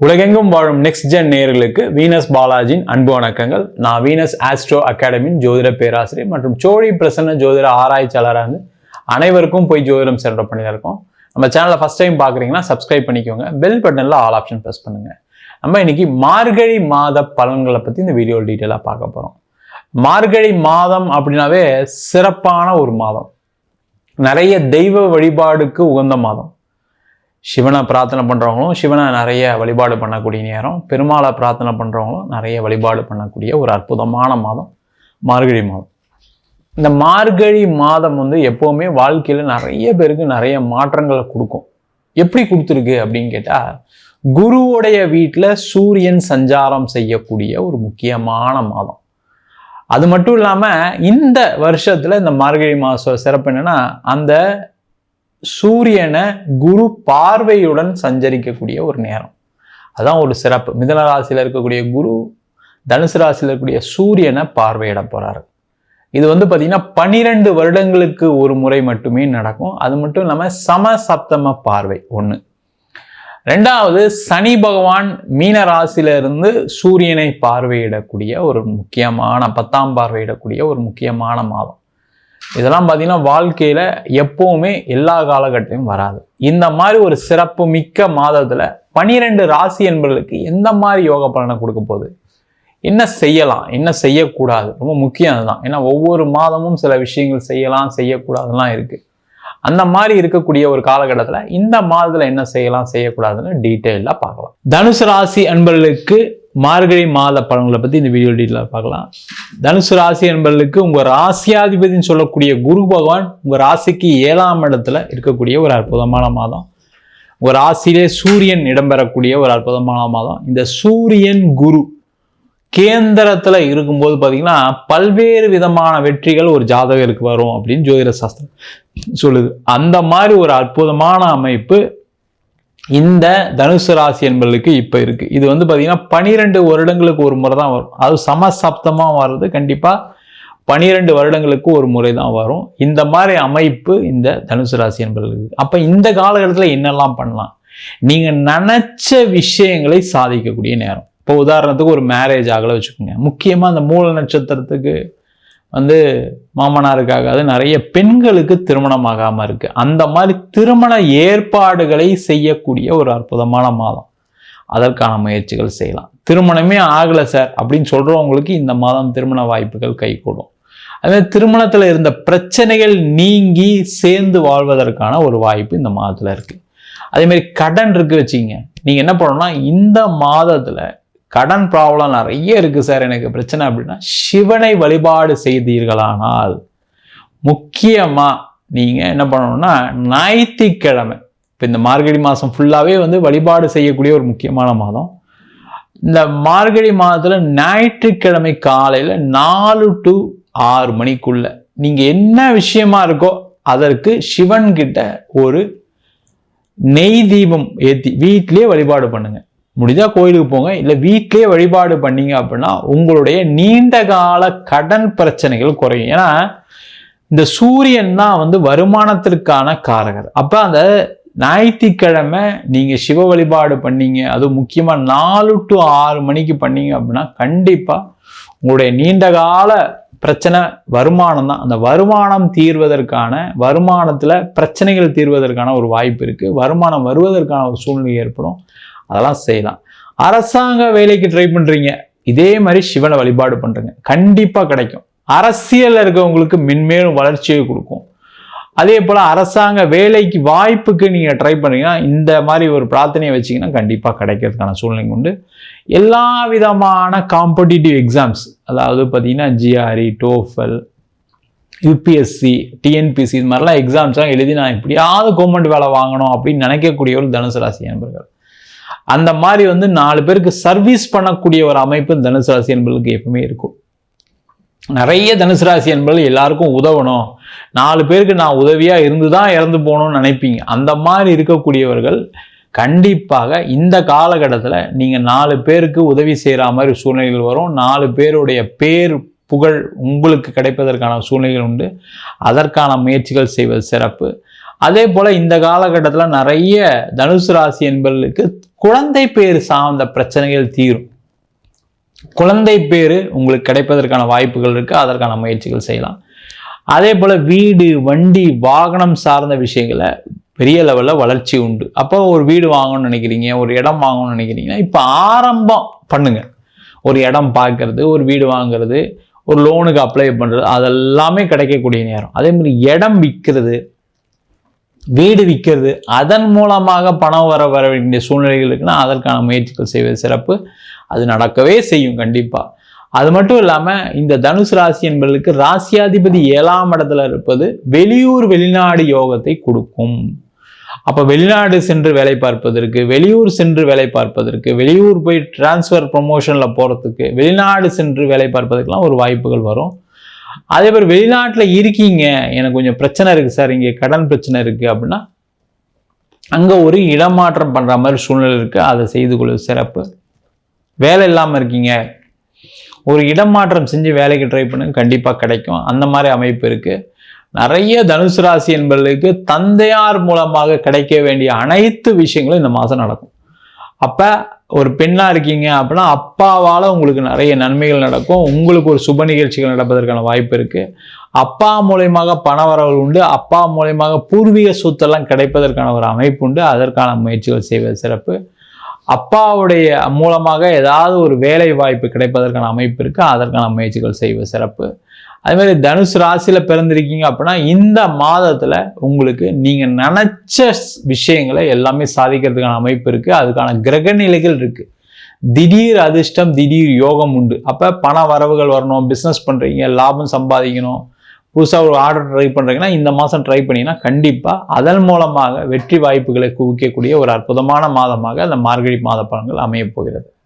உலகெங்கும் வாழும் next gen நேயர்களுக்கு வீனஸ் பாலாஜியின் அன்பு வணக்கங்கள். நான் வீனஸ் ஆஸ்ட்ரோ அகாடமியின் ஜோதிட பேராசிரியர் மற்றும் சோழி பிரசன்ன ஜோதிட ஆராய்ச்சியாளராக இருந்து அனைவருக்கும் போய் ஜோதிடம் சென்ற பண்ணிதான் நம்ம சேனலை ஃபஸ்ட் டைம் பார்க்குறீங்கன்னா சப்ஸ்கிரைப் பண்ணிக்கோங்க. பெல் பட்டனில் ஆல் ஆப்ஷன் ப்ரெஸ் பண்ணுங்கள் நம்ம இன்னைக்கு மார்கழி மாத பலன்களை பற்றி இந்த வீடியோ டீட்டெயிலாக பார்க்க போகிறோம் மார்கழி மாதம் அப்படின்னாவே சிறப்பான ஒரு மாதம். நிறைய தெய்வ வழிபாடுக்கு உகந்த மாதம். சிவனை பிரார்த்தனை பண்ணுறவங்களும் சிவனை நிறைய வழிபாடு பண்ணக்கூடிய நேரம் பெருமாளை பிரார்த்தனை பண்ணுறவங்களும் நிறைய வழிபாடு பண்ணக்கூடிய ஒரு அற்புதமான மாதம் மார்கழி மாதம். இந்த மார்கழி மாதம் வந்து எப்போவுமே வாழ்க்கையில் நிறைய பேருக்கு நிறைய மாற்றங்களை கொடுக்கும். எப்படி கொடுத்துருக்கு அப்படின்னு கேட்டால் குருவுடைய வீட்டில் சூரியன் சஞ்சாரம் செய்யக்கூடிய ஒரு முக்கியமான மாதம். அது மட்டும் இல்லாமல் இந்த வருஷத்தில் இந்த மார்கழி மாதம் சிறப்பு என்னன்னா அந்த சூரியனை குரு பார்வையுடன் சஞ்சரிக்கக்கூடிய ஒரு நேரம். அதான் ஒரு சிறப்பு. மிதன ராசியில் இருக்கக்கூடிய குரு தனுசு ராசியில் இருக்கக்கூடிய சூரியனை பார்வையிட போகிறார் இது வந்து பார்த்திங்கன்னா பன்னிரெண்டு வருடங்களுக்கு ஒரு முறை மட்டுமே நடக்கும். அது மட்டும் இல்லாமல் சம சப்தம பார்வை ஒன்று ரெண்டாவது சனி பகவான் மீன ராசியிலிருந்து சூரியனை பார்வையிடக்கூடிய ஒரு முக்கியமான பத்தாம் பார்வையிடக்கூடிய ஒரு முக்கியமான மாதம். இதெல்லாம் பார்த்தீங்கன்னா வாழ்க்கையில் எப்போவுமே எல்லா காலகட்டத்திலும் வராது. இந்த மாதிரி ஒரு சிறப்பு மிக்க மாதத்தில் பனிரெண்டு ராசி என்பவர்களுக்கு எந்த மாதிரி யோக பலனை கொடுக்க போகுது? என்ன செய்யலாம்? என்ன செய்யக்கூடாது? ரொம்ப முக்கியம் அதுதான். ஏன்னா ஒவ்வொரு மாதமும் சில விஷயங்கள் செய்யலாம் செய்யக்கூடாதுலாம் இருக்குது அந்த மாதிரி இருக்கக்கூடிய ஒரு காலகட்டத்தில் இந்த மாதத்தில் என்ன செய்யலாம் செய்யக்கூடாதுன்னு டீட்டெயிலாக பார்க்கலாம். தனுசு ராசி அன்பர்களுக்கு மார்கழி மாத பலன்களை பற்றி இந்த வீடியோ டீட்டெயிலாக பார்க்கலாம். தனுசு ராசி என்பவர்களுக்கு உங்கள் ராசியாதிபதினு சொல்லக்கூடிய குரு பகவான் உங்கள் ராசிக்கு ஏழாம் இடத்துல இருக்கக்கூடிய ஒரு அற்புதமான மாதம். உங்கள் ராசியிலே சூரியன் இடம்பெறக்கூடிய ஒரு அற்புதமான மாதம். இந்த சூரியன் குரு கேந்திரத்தில் இருக்கும்போது பார்த்தீங்கன்னா பல்வேறு விதமான வெற்றிகள் ஒரு ஜாதகருக்கு வரும் அப்படின்னு ஜோதிட சாஸ்திரம் சொல்லுது. அந்த மாதிரி ஒரு அற்புதமான அமைப்பு இந்த தனுசு ராசி என்பர்களுக்கு இப்போ இருக்குது இது வந்து பார்த்திங்கன்னா பனிரெண்டு வருடங்களுக்கு ஒரு முறை தான் வரும். அது சமசப்தமாக வர்றது கண்டிப்பாக பனிரெண்டு வருடங்களுக்கு ஒரு முறை தான் வரும். இந்த மாதிரி அமைப்பு இந்த தனுசு ராசி என்பர்களுக்கு அப்போ இந்த காலகட்டத்தில் என்னெல்லாம் பண்ணலாம்? நீங்கள் நினச்ச விஷயங்களை சாதிக்கக்கூடிய நேரம். இப்போ உதாரணத்துக்கு ஒரு மேரேஜ் ஆகலை வச்சுக்கோங்க. முக்கியமாக அந்த மூல நட்சத்திரத்துக்கு வந்து மாமனாருக்காக அது நிறைய பெண்களுக்கு திருமணம் ஆகாமல் இருக்குது அந்த மாதிரி திருமண ஏற்பாடுகளை செய்யக்கூடிய ஒரு அற்புதமான மாதம். அதற்கான முயற்சிகள் செய்யலாம். திருமணமே ஆகலை சார் அப்படின்னு சொல்கிறவங்களுக்கு இந்த மாதம் திருமண வாய்ப்புகள் கைகூடும். அதே திருமணத்தில் இருந்த பிரச்சனைகள் நீங்கி சேர்ந்து வாழ்வதற்கான ஒரு வாய்ப்பு இந்த மாதத்தில் இருக்குது அதேமாரி கடன் இருக்கு வச்சிங்க நீங்கள் என்ன பண்ணணும்னா இந்த மாதத்தில் கடன் ப்ராப்ளம் நிறைய இருக்குது சார் எனக்கு பிரச்சனை அப்படின்னா சிவனை வழிபாடு செய்தீர்களானால் முக்கியமாக நீங்கள் என்ன பண்ணணும்னா ஞாயிற்றுக்கிழமை இப்போ இந்த மார்கழி மாதம் ஃபுல்லாகவே வந்து வழிபாடு செய்யக்கூடிய ஒரு முக்கியமான மாதம். இந்த மார்கழி மாதத்தில் ஞாயிற்றுக்கிழமை காலையில் நாலு டு ஆறு மணிக்குள்ள நீங்கள் என்ன விஷயமா இருக்கோ அதற்கு சிவன்கிட்ட ஒரு நெய் தீபம் ஏற்றி வீட்லேயே வழிபாடு பண்ணுங்கள் முடிஞ்சால் கோயிலுக்கு போங்க. இல்லை வீட்டிலே வழிபாடு பண்ணீங்க அப்படின்னா உங்களுடைய நீண்ட கால கடன் பிரச்சனைகள் குறையும். ஏன்னா இந்த சூரியன் தான் வந்து வருமானத்திற்கான காரகர். அப்போ அந்த ஞாயிற்றுக்கிழமை நீங்கள் சிவ வழிபாடு பண்ணீங்க. அதுவும் முக்கியமாக நாலு டு ஆறு மணிக்கு பண்ணீங்க அப்படின்னா கண்டிப்பாக உங்களுடைய நீண்ட கால பிரச்சனை வருமானம் தான். அந்த வருமானம் தீர்வதற்கான வருமானத்தில் பிரச்சனைகள் தீர்வதற்கான ஒரு வாய்ப்பு இருக்குது வருமானம் வருவதற்கான ஒரு சூழ்நிலை ஏற்படும். அதெல்லாம் செய்யலாம். அரசாங்க வேலைக்கு ட்ரை பண்ணுறீங்க இதே மாதிரி சிவனை வழிபாடு பண்ணுறீங்க கண்டிப்பாக கிடைக்கும். அரசியலில் இருக்கவங்களுக்கு மென்மேலும் வளர்ச்சியை கொடுக்கும். அதே போல் அரசாங்க வேலைக்கு வாய்ப்புக்கு நீங்கள் ட்ரை பண்ணீங்கன்னா இந்த மாதிரி ஒரு பிரார்த்தனையை வச்சிங்கன்னா கண்டிப்பாக கிடைக்கிறதுக்கான சூழ்நிலை உண்டு. எல்லா விதமான காம்படிட்டிவ் எக்ஸாம்ஸ் அதாவது பார்த்தீங்கன்னா ஜிஆர்இ டோஃபல் யூபிஎஸ்சி டிஎன்பிசி இது மாதிரிலாம் எக்ஸாம்ஸ்லாம் எழுதி நான் எப்படியாவது கவர்மெண்ட் வேலை வாங்கணும் அப்படின்னு நினைக்கக்கூடிய ஒரு தனுசு ராசி நண்பர்கள் அந்த மாதிரி வந்து நாலு பேருக்கு சர்வீஸ் பண்ணக்கூடிய ஒரு அமைப்பு தனுசு ராசி என்பர்களுக்கு எப்பவுமே இருக்கும். நிறைய தனுசு ராசி என்பது எல்லாருக்கும் உதவணும். நாலு பேருக்கு நான் உதவியாக இருந்து தான் இறந்து போகணும்னு நினைப்பீங்க. அந்த மாதிரி இருக்கக்கூடியவர்கள் கண்டிப்பாக இந்த காலகட்டத்தில் நீங்கள் நாலு பேருக்கு உதவி செய்கிற மாதிரி சூழ்நிலைகள் வரும். நாலு பேருடைய பேர் புகழ் உங்களுக்கு கிடைப்பதற்கான சூழ்நிலைகள் உண்டு. அதற்கான முயற்சிகள் செய்வது சிறப்பு. அதே போல இந்த காலகட்டத்தில் நிறைய தனுசு ராசி என்பவர்களுக்கு குழந்தை பேர் சார்ந்த பிரச்சனைகள் தீரும். குழந்தை பேர் உங்களுக்கு கிடைப்பதற்கான வாய்ப்புகள் இருக்கு. அதற்கான முயற்சிகள் செய்யலாம். அதே போல வீடு வண்டி வாகனம் சார்ந்த விஷயங்களை பெரிய லெவலில் வளர்ச்சி உண்டு. அப்போ ஒரு வீடு வாங்கணும்னு நினைக்கிறீங்க ஒரு இடம் வாங்கணும்னு நினைக்கிறீங்கன்னா இப்போ ஆரம்பம் பண்ணுங்க. ஒரு இடம் பார்க்கறது ஒரு வீடு வாங்குறது ஒரு லோனுக்கு அப்ளை பண்ணுறது அதெல்லாமே கிடைக்கக்கூடிய நேரம். அதே மாதிரி இடம் விற்கிறது வீடு விற்கிறது அதன் மூலமாக பணம் வர வர வேண்டிய சூழ்நிலைகள் இருக்குன்னா அதற்கான முயற்சிகள் செய்வது சிறப்பு. அது நடக்கவே செய்யும் கண்டிப்பாக அது மட்டும் இல்லாமல் இந்த தனுசு ராசி என்பதற்கு ராசியாதிபதி ஏழாம் இடத்துல இருப்பது வெளியூர் வெளிநாடு யோகத்தை கொடுக்கும். அப்போ வெளிநாடு சென்று வேலை பார்ப்பதற்கு வெளியூர் சென்று வேலை பார்ப்பதற்கு வெளியூர் போய் டிரான்ஸ்ஃபர் ப்ரொமோஷனில் போகிறதுக்கு வெளிநாடு சென்று வேலை பார்ப்பதற்கெலாம் ஒரு வாய்ப்புகள் வரும். அதே மாதிரி வெளிநாட்டில் இருக்கீங்க. எனக்கு கொஞ்சம் பிரச்சனை இருக்குது சார். இங்கே கடன் பிரச்சனை இருக்குது அப்படின்னா அங்கே ஒரு இடமாற்றம் பண்ணுற மாதிரி சூழ்நிலை இருக்குது அதை செய்து கொள்வது சிறப்பு. வேலை இல்லாமல் இருக்கீங்க. ஒரு இடமாற்றம் செஞ்சு வேலைக்கு ட்ரை பண்ணுங்க. கண்டிப்பாக கிடைக்கும். அந்த மாதிரி அமைப்பு இருக்குது நிறைய தனுசு ராசி என்பவர்களுக்கு தந்தையார் மூலமாக கிடைக்க வேண்டிய அனைத்து விஷயங்களும் இந்த மாதம் நடக்கும். அப்போ ஒரு பெண்ணாக இருக்கீங்க அப்படின்னா அப்பாவால் உங்களுக்கு நிறைய நன்மைகள் நடக்கும். உங்களுக்கு ஒரு சுப நிகழ்ச்சிகள் நடப்பதற்கான வாய்ப்பு இருக்குது அப்பா மூலயமாக பண வரவுகள் உண்டு. அப்பா மூலயமாக பூர்வீக சொத்தெல்லாம் கிடைப்பதற்கான ஒரு அமைப்பு உண்டு. அதற்கான முயற்சிகள் செய்வது சிறப்பு. அப்பாவுடைய மூலமாக ஏதாவது ஒரு வேலை வாய்ப்பு கிடைப்பதற்கான அமைப்பு இருக்குது அதற்கான முயற்சிகள் செய்வது சிறப்பு. அதே மாதிரி தனுசு ராசியில் பிறந்திருக்கீங்க அப்படின்னா இந்த மாதத்தில் உங்களுக்கு நீங்கள் நினச்ச விஷயங்களை எல்லாமே சாதிக்கிறதுக்கான அமைப்பு இருக்குது அதுக்கான கிரக நிலைகள் இருக்குது திடீர் அதிர்ஷ்டம் திடீர் யோகம் உண்டு. அப்போ பண வரவுகள் வரணும் பிஸ்னஸ் பண்ணுறீங்க லாபம் சம்பாதிக்கணும் புதுசாக ஒரு ஆர்டர் ட்ரை பண்ணுறீங்கன்னா இந்த மாதம் ட்ரை பண்ணிங்கன்னா கண்டிப்பாக அதன் மூலமாக வெற்றி வாய்ப்புகளை குவிக்கக்கூடிய ஒரு அற்புதமான மாதமாக அந்த மார்கழி மாத பலன்கள் அமையப் போகிறது.